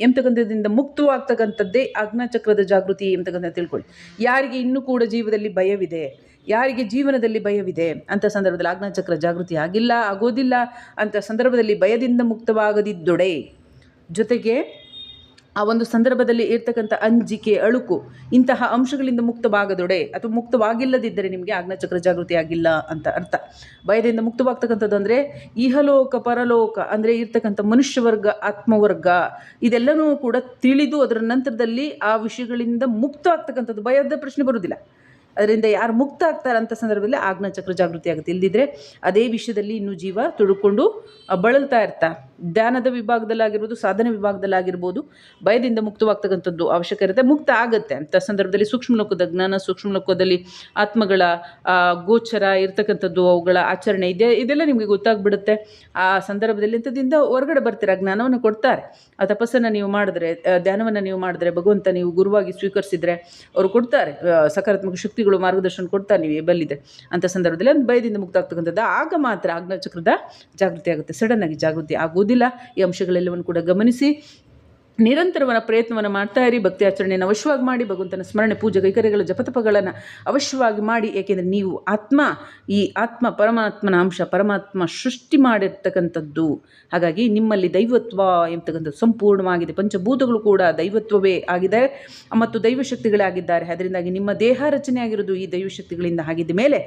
ಎಂತಕ್ಕಂಥದ್ದಿಂದ ಮುಕ್ತವಾಗ್ತಕ್ಕಂಥದ್ದೇ ಆಜ್ಞಾಚಕ್ರದ ಜಾಗೃತಿ ಎಂತಕ್ಕಂಥ ತಿಳ್ಕೊಳ್ಳಿ. ಯಾರಿಗೆ ಇನ್ನೂ ಕೂಡ ಜೀವದಲ್ಲಿ ಭಯವಿದೆ, ಯಾರಿಗೆ ಜೀವನದಲ್ಲಿ ಭಯವಿದೆ ಅಂಥ ಸಂದರ್ಭದಲ್ಲಿ ಆಜ್ಞಾಚಕ್ರ ಜಾಗೃತಿ ಆಗಿಲ್ಲ, ಆಗೋದಿಲ್ಲ. ಅಂಥ ಸಂದರ್ಭದಲ್ಲಿ ಭಯದಿಂದ ಮುಕ್ತವಾಗದಿದ್ದೊಡೆ. ಜೊತೆಗೆ ಆ ಒಂದು ಸಂದರ್ಭದಲ್ಲಿ ಇರ್ತಕ್ಕಂಥ ಅಂಜಿಕೆ, ಅಳುಕು ಇಂತಹ ಅಂಶಗಳಿಂದ ಮುಕ್ತವಾಗದೊಡೆ ಅಥವಾ ಮುಕ್ತವಾಗಿಲ್ಲದಿದ್ದರೆ ನಿಮಗೆ ಆಜ್ಞಾಚಕ್ರ ಜಾಗೃತಿ ಆಗಿಲ್ಲ ಅಂತ ಅರ್ಥ. ಭಯದಿಂದ ಮುಕ್ತವಾಗ್ತಕ್ಕಂಥದ್ದು ಅಂದರೆ ಇಹಲೋಕ, ಪರಲೋಕ ಅಂದರೆ ಇರ್ತಕ್ಕಂಥ ಮನುಷ್ಯವರ್ಗ, ಆತ್ಮವರ್ಗ ಇದೆಲ್ಲನೂ ಕೂಡ ತಿಳಿದು ಅದರ ನಂತರದಲ್ಲಿ ಆ ವಿಷಯಗಳಿಂದ ಮುಕ್ತ ಆಗ್ತಕ್ಕಂಥದ್ದು ಭಯದ ಪ್ರಶ್ನೆ ಬರುವುದಿಲ್ಲ. ಅದರಿಂದ ಯಾರು ಮುಕ್ತ ಆಗ್ತಾರೆ ಅಂತ ಸಂದರ್ಭದಲ್ಲಿ ಆಜ್ಞಾಚಕ್ರ ಜಾಗೃತಿ ಆಗುತ್ತೆ ಇಲ್ಲದಿದ್ದರೆ ಅದೇ ವಿಷಯದಲ್ಲಿ ಇನ್ನೂ ಜೀವ ತುಡುಕೊಂಡು ಬಳಲ್ತಾ ಇರ್ತಾ. ಧ್ಯಾನದ ವಿಭಾಗದಲ್ಲಾಗಿರ್ಬೋದು, ಸಾಧನೆ ವಿಭಾಗದಲ್ಲಾಗಿರ್ಬೋದು, ಭಯದಿಂದ ಮುಕ್ತವಾಗ್ತಕ್ಕಂಥದ್ದು ಅವಶ್ಯಕ ಇರುತ್ತೆ. ಮುಕ್ತ ಆಗುತ್ತೆ. ಅಂತ ಸಂದರ್ಭದಲ್ಲಿ ಸೂಕ್ಷ್ಮ ಲೋಕದ ಜ್ಞಾನ, ಸೂಕ್ಷ್ಮ ಲೋಕದಲ್ಲಿ ಆತ್ಮಗಳ ಗೋಚರ ಇರ್ತಕ್ಕಂಥದ್ದು ಅವುಗಳ ಆಚರಣೆ ಇದೆ. ಇದೆಲ್ಲ ನಿಮಗೆ ಗೊತ್ತಾಗ್ಬಿಡುತ್ತೆ. ಆ ಸಂದರ್ಭದಲ್ಲಿ ಇಂಥದ್ದಿಂದ ಹೊರಗಡೆ ಬರ್ತೀರ? ಜ್ಞಾನವನ್ನು ಕೊಡ್ತಾರೆ. ಆ ತಪಸ್ಸನ್ನು ನೀವು ಮಾಡಿದ್ರೆ ಧ್ಯಾನವನ್ನು ನೀವು ಮಾಡಿದ್ರೆ, ಭಗವಂತ ನೀವು ಗುರುವಾಗಿ ಸ್ವೀಕರಿಸಿದ್ರೆ ಅವರು ಕೊಡ್ತಾರೆ. ಸಕಾರಾತ್ಮಕ ಶಕ್ತಿಗಳು ಮಾರ್ಗದರ್ಶನ ಕೊಡ್ತಾರೆ ನೀವು ಬಲ್ಲಿದೆ ಅಂಥ ಸಂದರ್ಭದಲ್ಲಿ ಒಂದು ಭಯದಿಂದ ಮುಕ್ತ ಆಗ್ತಕ್ಕಂಥದ್ದು ಆಗ ಮಾತ್ರ ಆಜ್ಞಾಚಕ್ರದ ಜಾಗೃತಿ ಆಗುತ್ತೆ ಸಡನ್ನಾಗಿ ಜಾಗೃತಿ ಆಗುವುದಿಲ್ಲ ಈ ಅಂಶಗಳೆಲ್ಲವನ್ನು ಕೂಡ ಗಮನಿಸಿ. ನಿರಂತರವನ ಪ್ರಯತ್ನವನ್ನು ಮಾಡ್ತಾ ಇರಿ, ಭಕ್ತಿ ಆಚರಣೆಯನ್ನು ಅವಶ್ಯವಾಗಿ ಮಾಡಿ, ಭಗವಂತನ ಸ್ಮರಣೆ ಪೂಜೆ ಕೈಕರ್ಯಗಳ ಜಪತಪಗಳನ್ನು ಅವಶ್ಯವಾಗಿ ಮಾಡಿ, ಏಕೆಂದರೆ ನೀವು ಆತ್ಮ, ಈ ಆತ್ಮ ಪರಮಾತ್ಮನ ಅಂಶ, ಪರಮಾತ್ಮ ಸೃಷ್ಟಿ ಮಾಡಿರ್ತಕ್ಕಂಥದ್ದು. ಹಾಗಾಗಿ ನಿಮ್ಮಲ್ಲಿ ದೈವತ್ವ ಎಂಬತಕ್ಕಂಥದ್ದು ಸಂಪೂರ್ಣವಾಗಿದೆ. ಪಂಚಭೂತಗಳು ಕೂಡ ದೈವತ್ವವೇ ಆಗಿದೆ, ಮತ್ತು ದೈವಶಕ್ತಿಗಳೇ ಆಗಿದ್ದಾರೆ. ಅದರಿಂದಾಗಿ ನಿಮ್ಮ ದೇಹ ರಚನೆ ಆಗಿರೋದು ಈ ದೈವಶಕ್ತಿಗಳಿಂದ ಆಗಿದ್ದ ಮೇಲೆ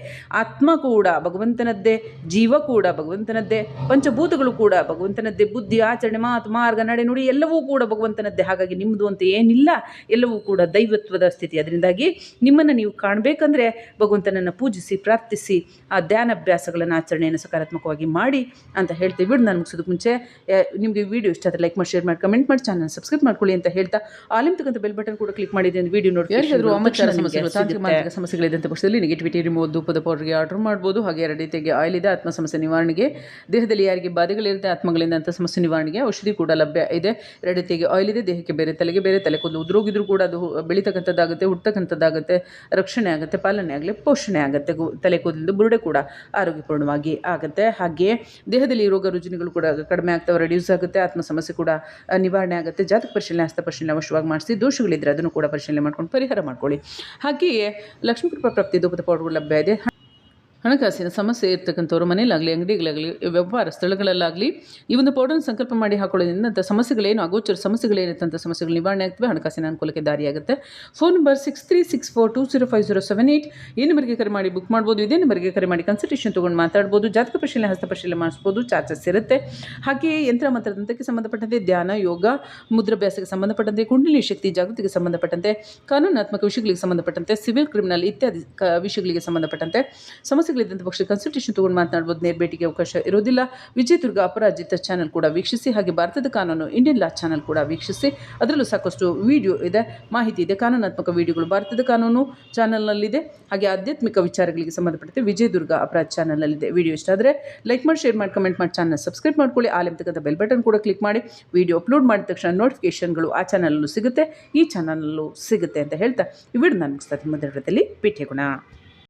ಆತ್ಮ ಕೂಡ ಭಗವಂತನದ್ದೇ, ಜೀವ ಕೂಡ ಭಗವಂತನದ್ದೇ, ಪಂಚಭೂತಗಳು ಕೂಡ ಭಗವಂತನದ್ದೇ, ಬುದ್ಧಿ, ಆಚರಣೆ, ಮಾತು, ಮಾರ್ಗ, ನಡೆ, ನುಡಿ ಎಲ್ಲವೂ ಕೂಡ ಭಗವಂತನದ್ದೇ ಹಾಗಾಗಿ ನಿಮ್ಮದು ಅಂತ ಏನಿಲ್ಲ ಎಲ್ಲವೂ ಕೂಡ ದೈವತ್ವದ ಸ್ಥಿತಿ. ಅದರಿಂದಾಗಿ ನಿಮ್ಮನ್ನು ನೀವು ಕಾಣಬೇಕಂದ್ರೆ ಭಗವಂತನನ್ನು ಪೂಜಿಸಿ ಪ್ರಾರ್ಥಿಸಿ ಆ ಧ್ಯಾನಾಭ್ಯಾಸಗಳನ್ನು ಆಚರಣೆಯನ್ನು ಸಕಾರಾತ್ಮಕವಾಗಿ ಮಾಡಿ ಅಂತ ಹೇಳ್ತೀವಿ ಬಿಡು ನಾನು ಮುಗಿಸೋದಕ್ಕೆ ಮುಂಚೆ ನಿಮಗೆ ವಿಡಿಯೋ ಇಷ್ಟ ಆದರೆ ಲೈಕ್ ಮಾಡಿ ಶೇರ್ ಮಾಡಿ ಕಮೆಂಟ್ ಮಾಡಿ ಚಾನಲ್ ಸಬ್ಸ್ಕ್ರೈಬ್ ಮಾಡ್ಕೊಳ್ಳಿ ಅಂತ ಹೇಳ್ತಾ ಆಲಿಮ್ತಕ್ಕಂಥ ಬೆಲ್ ಬಟನ್ ಕೂಡ ಕ್ಲಿಕ್ ಮಾಡಿದ್ರೆ ವಿಡಿಯೋ ನೋಡಿ ವಾಮಾಚಾರ ಸಮಸ್ಯೆಗಳು ತಾಂತ್ರಿಕ ಮಾಂತ್ರಿಕ ಸಮಸ್ಯೆಗಳಿದ್ದಂಥ ಪಕ್ಷದಲ್ಲಿ ನೆಗೆಟಿವಿಟಿ ರಿಮೂವ್ ಧೂಪದ ಪೌಡರ್ಗೆ ಆರ್ಡರ್ ಮಾಡ್ಬೋದು. ಹಾಗೆ ಎರಡು ರೀತಿಯಾಗಿ ಆಯಿಲ್ ಇದೆ ಆತ್ಮ ಸಮಸ್ಯೆ ನಿವಾರಣೆಗೆ. ದೇಹದಲ್ಲಿ ಯಾರಿಗೆ ಬಾಧೆಗಳಿರುತ್ತೆ ಆತ್ಮಗಳಿಂದ ಅಂತ ಸಮಸ್ಯೆ ನಿವಾರಣೆಗೆ ಔಷಧಿ ಕೂಡ ಲಭ್ಯ ಇದೆ. ಎರಡು ರೀತಿಯಾಗಿ ಆಯಿಲ್ ಇದೆ, ದೇಹಕ್ಕೆ ಬೇರೆ ತಲೆಗೆ ಬೇರೆ ತಲೆ ಕೂದಲು ಉದುರೋಗಿದ್ರು ಕೂಡ ಅದು ಬೆಳೀತಕ್ಕಂಥದ್ದಾಗುತ್ತೆ, ಹುಟ್ಟತಕ್ಕಂಥದ್ದಾಗುತ್ತೆ, ರಕ್ಷಣೆ ಆಗುತ್ತೆ, ಪಾಲನೆ ಆಗಲಿ, ಪೋಷಣೆ ಆಗುತ್ತೆ ತಲೆ ಕೂದಲಿಂದ ಬುರುಡೆ ಕೂಡ ಆರೋಗ್ಯಪೂರ್ಣವಾಗಿ ಆಗುತ್ತೆ. ಹಾಗೆ ದೇಹದಲ್ಲಿ ರೋಗ ರುಜಿನಗಳು ಕೂಡ ಕಡಿಮೆ ಆಗ್ತಾವೆ ರೆಡ್ಯೂಸ್ ಆಗುತ್ತೆ ಆತ್ಮ ಸಮಸ್ಯೆ ಕೂಡ ನಿವಾರಣೆ ಆಗುತ್ತೆ. ಜಾತಕ ಪರಿಶೀಲನೆ ಹಸ್ತ ಪರಿಶೀಲನೆ ಅವಶ್ಯವಾಗಿ ಮಾಡಿಸಿ, ದೋಷಗಳಿದ್ರೆ ಅದನ್ನು ಕೂಡ ಪರಿಶೀಲನೆ ಮಾಡ್ಕೊಂಡು ಪರಿಹಾರ ಮಾಡ್ಕೊಳ್ಳಿ. ಹಾಗೆಯೇ ಲಕ್ಷ್ಮೀ ಕೃಪಾ ಪ್ರಾಪ್ತಿ ದೂಪದ ಪೌಡರ್ ಲಭ್ಯ ಇದೆ. ಹಣಕಾಸಿನ ಸಮಸ್ಯೆ ಇರ್ತಕ್ಕಂಥವ್ರು, ಮನೆಯಲ್ಲಾಗಲಿ, ಅಂಗಡಿಗಳಾಗಲಿ, ವ್ಯವಹಾರ ಸ್ಥಳಗಳಲ್ಲಾಗಲಿ, ಈ ಒಂದು ಪೌಡರ್ನ ಸಂಕಲ್ಪ ಮಾಡಿ ಹಾಕೊಳ್ಳೋದ್ರಿಂದ ಸಮಸ್ಯೆಗಳೇನು, ಅಗೋಚರ ಸಮಸ್ಯೆಗಳೇನಿರುತ್ತಂಥ ಸಮಸ್ಯೆಗಳು ನಿವಾರಣೆ ಆಗ್ತವೆ, ಹಣಕಾಸಿನ ಅನುಕೂಲಕ್ಕೆ ದಾರಿಯಾಗುತ್ತೆ. Phone number six three six four two zero five zero seven eight ಈ ನಂಬರ್ಗೆ ಕರೆ ಮಾಡಿ ಬುಕ್ ಮಾಡ್ಬೋದು, ಇದೇ ನಂಬರ್ಗೆ ಕರೆ ಮಾಡಿ ಕನ್ಸಲ್ಟೇಷನ್ ತೊಗೊಂಡು ಮಾತಾಡ್ಬೋದು, ಜಾತಕ ಪರಿಶೀಲನೆ, ಹಸ್ತ ಪರಿಶೀಲನೆ ಮಾಡಿಸ್ಬೋದು ಚಾರ್ಜಸ್ ಇರುತ್ತೆ. ಹಾಗೆಯೇ ಯಂತ್ರ ಮಂತ್ರದಂತಕ್ಕೆ ಸಂಬಂಧಪಟ್ಟಂತೆ ಧ್ಯಾನ, ಯೋಗ, ಮುದ್ರಾಭ್ಯಾಸಕ್ಕೆ ಸಂಬಂಧಪಟ್ಟಂತೆ, ಕುಂಡಲಿ ಶಕ್ತಿ, ಜಾಗೃತಿಗೆ ಸಂಬಂಧಪಟ್ಟಂತೆ, ಕಾನೂನಾತ್ಮಕ ವಿಷಯಗಳಿಗೆ ಸಂಬಂಧಪಟ್ಟಂತೆ ಸಿವಿಲ್ ಕ್ರಿಮಿನಲ್ ಇತ್ಯಾದಿ ವಿಷಯಗಳಿಗೆ ಸಂಬಂಧಪಟ್ಟಂತೆ ಸಮಸ್ಯೆಗಳಿದ್ದಂಥ ಪಕ್ಷ ಕನ್ಸಲ್ಟೇಷನ್ ತೊಗೊಂಡು ಮಾತನಾಡ್ಬೋದು ನೇರ ಭೇಟಿಗೆ ಅವಕಾಶ ಇರೋದಿಲ್ಲ ವಿಜಯದುರ್ಗ ಅಪರಾಜಿತ ಚಾನಲ್ ಕೂಡ ವೀಕ್ಷಿಸಿ, ಹಾಗೆ ಭಾರತದ ಕಾನೂನು ಇಂಡಿಯನ್ ಲಾ ಚಾನಲ್ ಕೂಡ ವೀಕ್ಷಿಸಿ. ಅದರಲ್ಲೂ ಸಾಕಷ್ಟು ವಿಡಿಯೋ ಇದೆ, ಮಾಹಿತಿ ಇದೆ, ಕಾನೂನಾತ್ಮಕ ವಿಡಿಯೋಗಳು ಭಾರತದ ಕಾನೂನು ಚಾನಲ್ನಲ್ಲಿದೆ ಹಾಗೆ ಆಧ್ಯಾತ್ಮಿಕ ವಿಚಾರಗಳಿಗೆ ಸಂಬಂಧಪಟ್ಟಂತೆ ವಿಜಯದುರ್ಗ ಅಪರಾಧ ಚಾನಲ್ನಲ್ಲಿದೆ ವಿಡಿಯೋ ಇಷ್ಟ ಆದರೆ ಲೈಕ್ ಮಾಡಿ ಶೇರ್ ಮಾಡಿ ಕಮೆಂಟ್ ಮಾಡಿ ಚಾನಲ್ ಸಬ್ಸ್ಕ್ರೈಬ್ ಮಾಡ್ಕೊಳ್ಳಿ. ಆಲಿಂತಕ್ಕಂಥ ಬೆಲ್ ಬಟನ್ ಕೂಡ ಕ್ಲಿಕ್ ಮಾಡಿ. ವಿಡಿಯೋ ಅಪ್ಲೋಡ್ ಮಾಡಿದ ತಕ್ಷಣ ನೋಟಿಫಿಕೇಷನ್ಗಳು ಆ ಚಾನಲಲ್ಲೂ ಸಿಗುತ್ತೆ, ಈ ಚಾನಲಲ್ಲೂ ಸಿಗುತ್ತೆ ಅಂತ ಹೇಳ್ತಾ ಈ ವಿಡಿಯೋ ನಾನು ಮುಗಿಸ್ತಾ ವಿಡಿಯೋದಲ್ಲಿ ಭೇಟಿಯಾಗೋಣ.